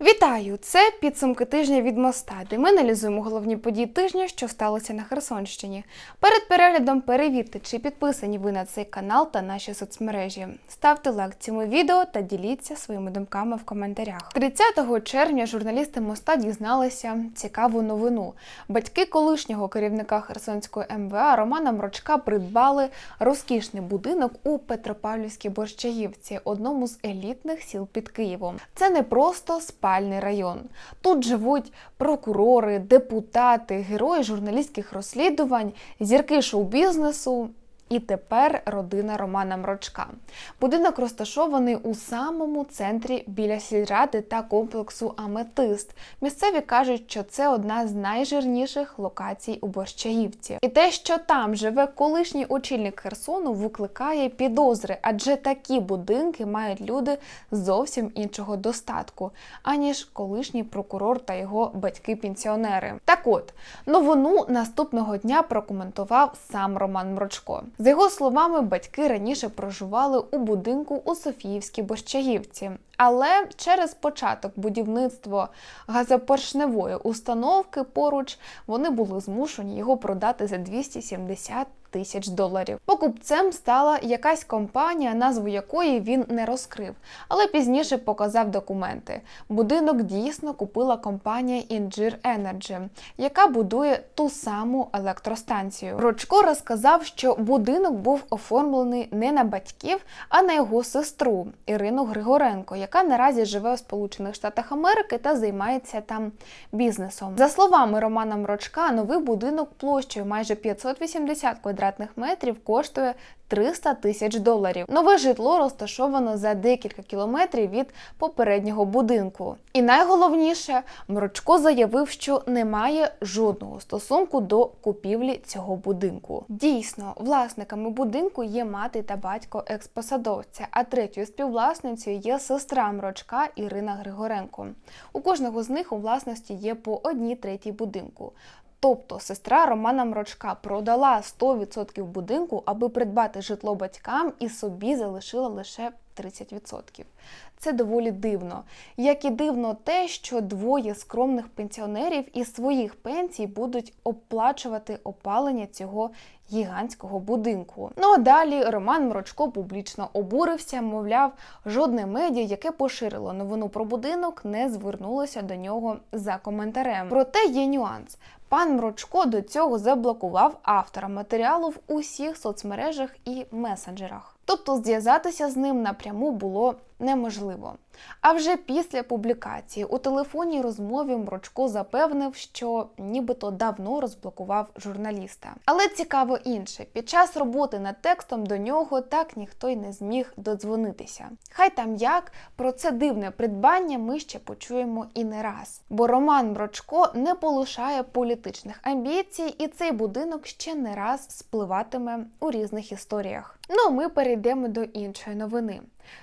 Вітаю! Це підсумки тижня від моста, де ми аналізуємо головні події тижня, що сталося на Херсонщині. Перед переглядом перевірте, чи підписані ви на цей канал та наші соцмережі. Ставте лайк цьому відео та діліться своїми думками в коментарях. 30 червня журналісти моста дізналися цікаву новину. Батьки колишнього керівника Херсонської МВА Романа Мрочка придбали розкішний будинок у Петропавлівській Борщагівці, одному з елітних сіл під Києвом. Це не просто спальний район. Тут живуть прокурори, депутати, герої журналістських розслідувань, зірки шоу-бізнесу. І тепер родина Романа Мрочка. Будинок розташований у самому центрі біля сільради та комплексу Аметист. Місцеві кажуть, що це одна з найжирніших локацій у Борщагівці. І те, що там живе колишній очільник Херсону, викликає підозри, адже такі будинки мають люди зовсім іншого достатку, аніж колишній прокурор та його батьки-пенсіонери. Так от, новину наступного дня прокоментував сам Роман Мрочко. За його словами, батьки раніше проживали у будинку у Софіївській Борщагівці. Але через початок будівництва газопоршневої установки поруч вони були змушені його продати за 270 тисяч доларів. Покупцем стала якась компанія, назву якої він не розкрив, але пізніше показав документи. Будинок дійсно купила компанія Injir Energy, яка будує ту саму електростанцію. Рочко розказав, що будинок був оформлений не на батьків, а на його сестру Ірину Григоренко, яка наразі живе у Сполучених Штатах Америки та займається там бізнесом. За словами Романа Мрочка, новий будинок площею майже 580 квадратних метрів коштує 300 тисяч доларів. Нове житло розташовано за декілька кілометрів від попереднього будинку. І найголовніше, Мрочко заявив, що немає жодного стосунку до купівлі цього будинку. Дійсно, власниками будинку є мати та батько експосадовця, а третьою співвласницею є сестра Мрочка Ірина Григоренко. У кожного з них у власності є по одній третій будинку. Тобто сестра Романа Мрочка продала 100% будинку, аби придбати житло батькам і собі залишила лише 30%. Це доволі дивно. Як і дивно те, що двоє скромних пенсіонерів із своїх пенсій будуть оплачувати опалення цього гігантського будинку. Ну а далі Роман Мрочко публічно обурився, мовляв, жодне медіа, яке поширило новину про будинок, не звернулося до нього за коментарем. Проте є нюанс. Пан Мрочко до цього заблокував автора матеріалу в усіх соцмережах і месенджерах. Тобто зв'язатися з ним напряму було неможливо. А вже після публікації у телефонній розмові Мрочко запевнив, що нібито давно розблокував журналіста. Але цікаво інше: під час роботи над текстом до нього так ніхто й не зміг додзвонитися. Хай там як про це дивне придбання ми ще почуємо і не раз. Бо Роман Мрочко не полишає політичних амбіцій, і цей будинок ще не раз спливатиме у різних історіях. Ну ми перейдемо до іншої новини.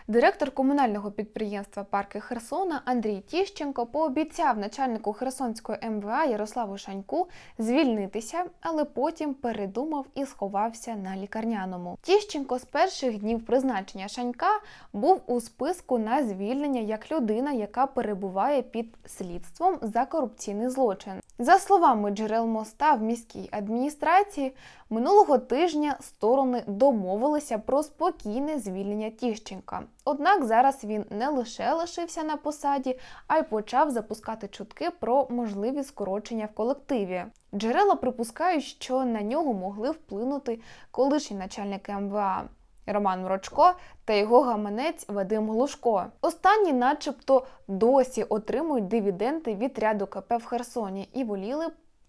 Директор комунального підприємства Парки Херсона Андрій Тіщенко пообіцяв начальнику Херсонської МВА Ярославу Шаньку звільнитися, але потім передумав і сховався на лікарняному. Тіщенко з перших днів призначення Шанька був у списку на звільнення як людина, яка перебуває під слідством за корупційний злочин. За словами джерел моста в міській адміністрації, минулого тижня сторони домовилися про спокійне звільнення Тіщенка. Однак зараз він не лише лишився на посаді, а й почав запускати чутки про можливі скорочення в колективі. Джерела припускають, що на нього могли вплинути колишні начальники МВА. Роман Мрочко та його гаманець Вадим Глушко. Останні, начебто, досі отримують дивіденди від ряду КП в Херсоні і воліли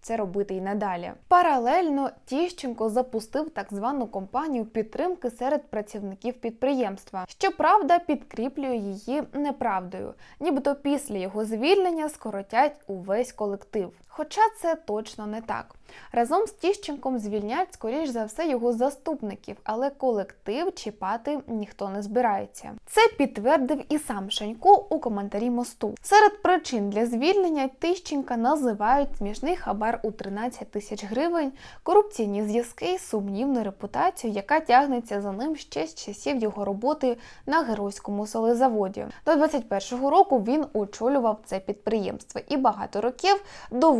це робити й надалі. Паралельно Тіщенко запустив так звану компанію підтримки серед працівників підприємства. Щоправда, підкріплює її неправдою, нібито після його звільнення скоротять увесь колектив. Хоча це точно не так. Разом з Тіщенком звільнять, скоріш за все, його заступників, але колектив чіпати ніхто не збирається. Це підтвердив і сам Шанько у коментарі мосту. Серед причин для звільнення Тищенка називають смішний хабар у 13 тисяч гривень, корупційні зв'язки сумнівну репутацію, яка тягнеться за ним ще з часів його роботи на геройському солезаводі. До 21-го року він очолював це підприємство і багато років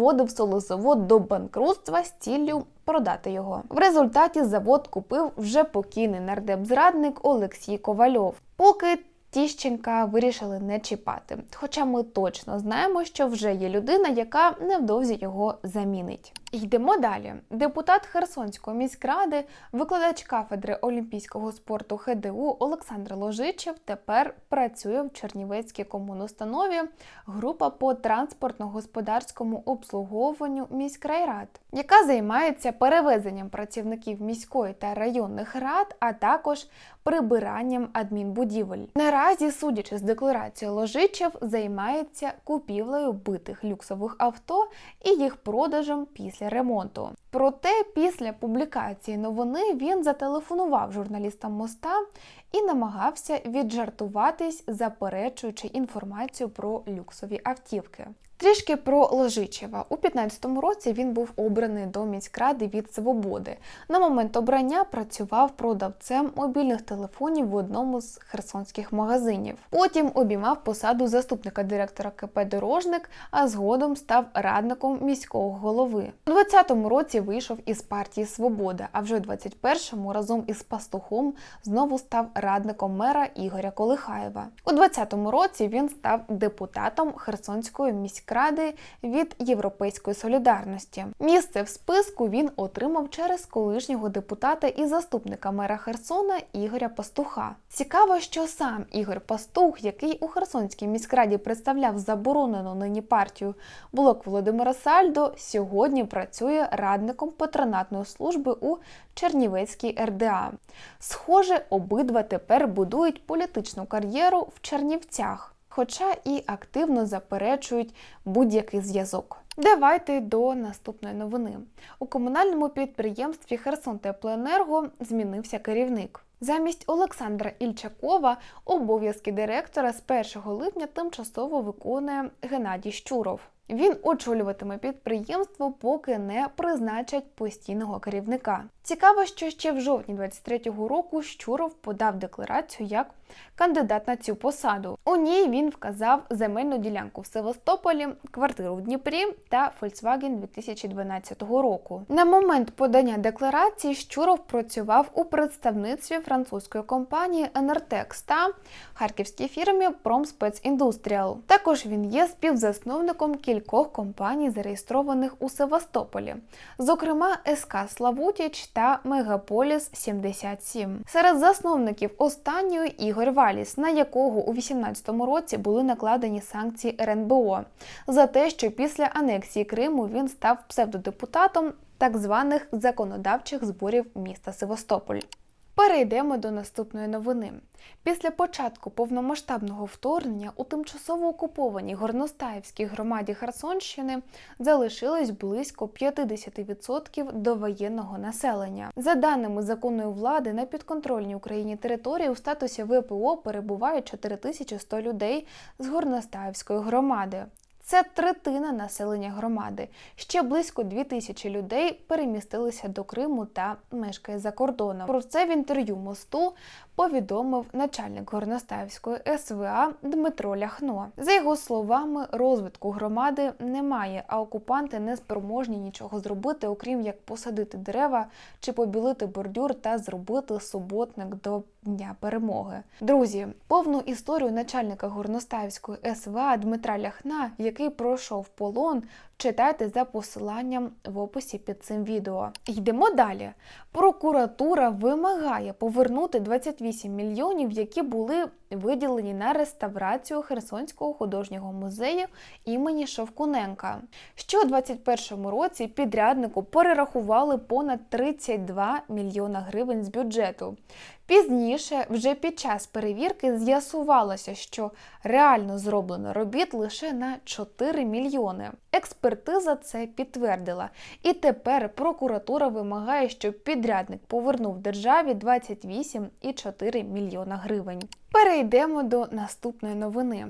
доводив солозавод до банкрутства з ціллю продати його. В результаті завод купив вже покійний нардеп-зрадник Олексій Ковальов. Поки Тіщенка вирішили не чіпати. Хоча ми точно знаємо, що вже є людина, яка невдовзі його замінить. Йдемо далі. Депутат Херсонської міськради, викладач кафедри олімпійського спорту ХДУ Олександр Ложичев тепер працює в Чернівецькій комуностанові група по транспортно-господарському обслуговуванню міськрайрад, яка займається перевезенням працівників міської та районних рад, а також прибиранням адмінбудівель. Наразі, судячи з декларації Ложичев, займається купівлею битих люксових авто і їх продажем після ремонту. Проте після публікації новини він зателефонував журналістам моста і намагався віджартуватись, заперечуючи інформацію про люксові автівки. Трішки про Ложичева. У 15-му році він був обраний до міськради від Свободи. На момент обрання працював продавцем мобільних телефонів в одному з херсонських магазинів. Потім обіймав посаду заступника директора КП Дорожник, а згодом став радником міського голови. У 20-му році вийшов із партії Свобода, а вже у 21-му разом із пастухом знову став радником мера Ігоря Колихаєва. У 20-му році він став депутатом Херсонської міськради міськради від Європейської солідарності. Місце в списку він отримав через колишнього депутата і заступника мера Херсона Ігоря Пастуха. Цікаво, що сам Ігор Пастух, який у Херсонській міськраді представляв заборонену нині партію блок Володимира Сальдо, сьогодні працює радником патронатної служби у Чернівецькій РДА. Схоже, обидва тепер будують політичну кар'єру в Чернівцях хоча і активно заперечують будь-який зв'язок. Давайте до наступної новини. У комунальному підприємстві Херсон Теплоенерго змінився керівник. Замість Олександра Ільчакова обов'язки директора з 1 липня тимчасово виконує Геннадій Щуров. Він очолюватиме підприємство, поки не призначать постійного керівника. Цікаво, що ще в жовтні 23-го року Щуров подав декларацію як кандидат на цю посаду. У ній він вказав земельну ділянку в Севастополі, квартиру в Дніпрі та Volkswagen 2012 року. На момент подання декларації Щуров працював у представництві французької компанії Enertex та харківській фірмі Pромspецінdustrial. Також він є співзасновником кількох компаній, зареєстрованих у Севастополі, зокрема СК Славутіч та Мегаполіс 77. Серед засновників останньої Ігор Валіс, на якого у 2018 році були накладені санкції РНБО за те, що після анексії Криму він став псевдодепутатом так званих законодавчих зборів міста Севастополь. Перейдемо до наступної новини. Після початку повномасштабного вторгнення у тимчасово окупованій Горностаївській громаді Херсонщини залишилось близько 50% довоєнного населення. За даними законної влади, на підконтрольній Україні території у статусі ВПО перебуває 4100 людей з Горностаївської громади. Це третина населення громади. Ще близько 2 тисячі людей перемістилися до Криму та мешкає за кордоном. Про це в інтерв'ю мосту повідомив начальник Горностаївської СВА Дмитро Ляхно. За його словами, розвитку громади немає, а окупанти не спроможні нічого зробити, окрім як посадити дерева чи побілити бордюр та зробити суботник до дня перемоги. Друзі, повну історію начальника Горностаївської СВА Дмитра Ляхна, який пройшов полон, читайте за посиланням в описі під цим відео. Йдемо далі. Прокуратура вимагає повернути 28 мільйонів, які були виділені на реставрацію Херсонського художнього музею імені Шовкуненка. Що у 2021 році підряднику перерахували понад 32 мільйона гривень з бюджету. Пізніше, вже під час перевірки, з'ясувалося, що реально зроблено робіт лише на 4 мільйони. Експертиза це підтвердила. І тепер прокуратура вимагає, щоб підрядник повернув державі 28,4 мільйона гривень. Перейдемо до наступної новини.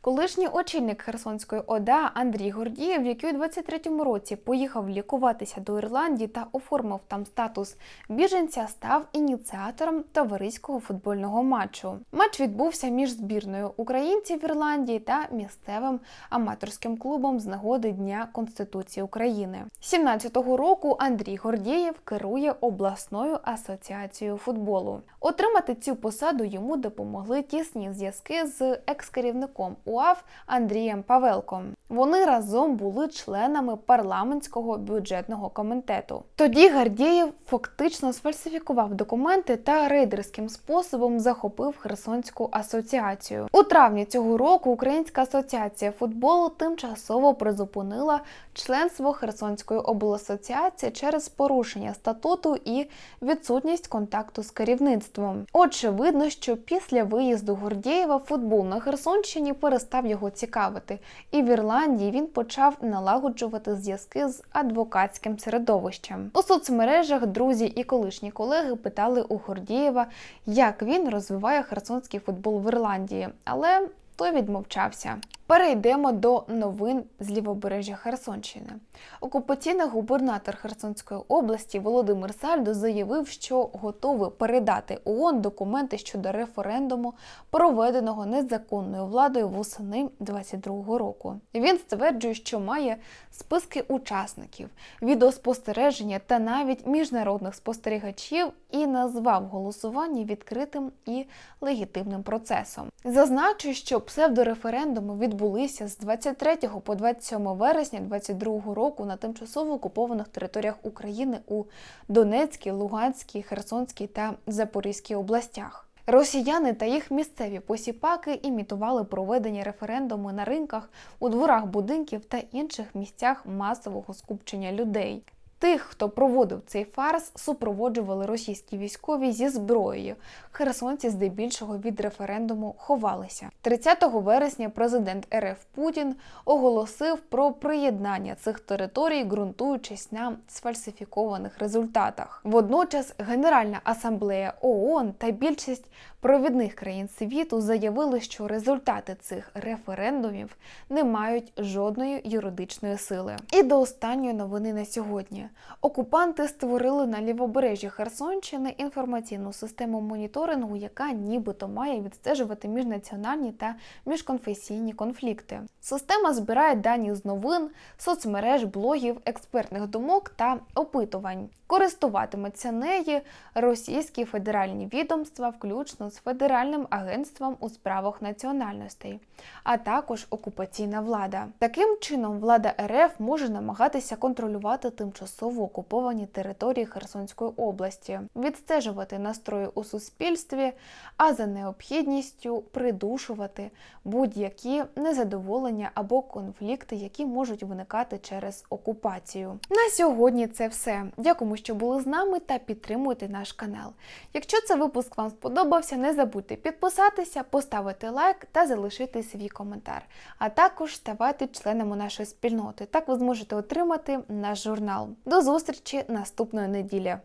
Колишній очільник Херсонської ОДА Андрій Гордієв, який у 23-му році поїхав лікуватися до Ірландії та оформив там статус біженця, став ініціатором товариського футбольного матчу. Матч відбувся між збірною українців Ірландії та місцевим аматорським клубом з нагоди Дня Конституції України. 17-го року Андрій Гордієв керує обласною асоціацією футболу. Отримати цю посаду йому допомогли тісні зв'язки з екс-керівником УАФ Андрієм Павелком. Вони разом були членами парламентського бюджетного комітету. Тоді Гордієв фактично сфальсифікував документи та рейдерським способом захопив Херсонську асоціацію. У травні цього року Українська асоціація футболу тимчасово призупинила членство Херсонської обласоціації через порушення статуту і відсутність контакту з керівництвом. Очевидно, що після виїзду Гордєєва футбол на Херсонщині перестав його цікавити, і в Ірландії він почав налагоджувати зв'язки з адвокатським середовищем. У соцмережах друзі і колишні колеги питали у Гордієва, як він розвиває херсонський футбол в Ірландії, але той відмовчався. Перейдемо до новин з лівобережжя Херсонщини. Окупаційний губернатор Херсонської області Володимир Сальдо заявив, що готовий передати ООН документи щодо референдуму, проведеного незаконною владою восени 22-го року. Він стверджує, що має списки учасників, відеоспостереження та навіть міжнародних спостерігачів і назвав голосування відкритим і легітимним процесом. Зазначу, що псевдореферендуми відбулися з 23 по 27 вересня 2022 року на тимчасово окупованих територіях України у Донецькій, Луганській, Херсонській та Запорізькій областях. Росіяни та їх місцеві посіпаки імітували проведення референдуму на ринках, у дворах будинків та інших місцях масового скупчення людей. Тих, хто проводив цей фарс, супроводжували російські військові зі зброєю. Херсонці здебільшого від референдуму ховалися. 30 вересня президент РФ Путін оголосив про приєднання цих територій, ґрунтуючись на сфальсифікованих результатах. Водночас Генеральна асамблея ООН та більшість провідних країн світу заявили, що результати цих референдумів не мають жодної юридичної сили. І до останньої новини на сьогодні. Окупанти створили на лівобережжі Херсонщини інформаційну систему моніторингу, яка нібито має відстежувати міжнаціональні та міжконфесійні конфлікти. Система збирає дані з новин, соцмереж, блогів, експертних думок та опитувань. Користуватиметься нею російські федеральні відомства, включно з Федеральним агентством у справах національностей, а також окупаційна влада. Таким чином, влада РФ може намагатися контролювати тимчасово окуповані території Херсонської області, відстежувати настрої у суспільстві, а за необхідністю придушувати будь-які незадоволення або конфлікти, які можуть виникати через окупацію. На сьогодні це все. Дякуємо, що були з нами та підтримуйте наш канал. Якщо цей випуск вам сподобався, не забудьте підписатися, поставити лайк та залишити свій коментар. А також ставати членами нашої спільноти. Так ви зможете отримати наш журнал. До зустрічі наступної неділі.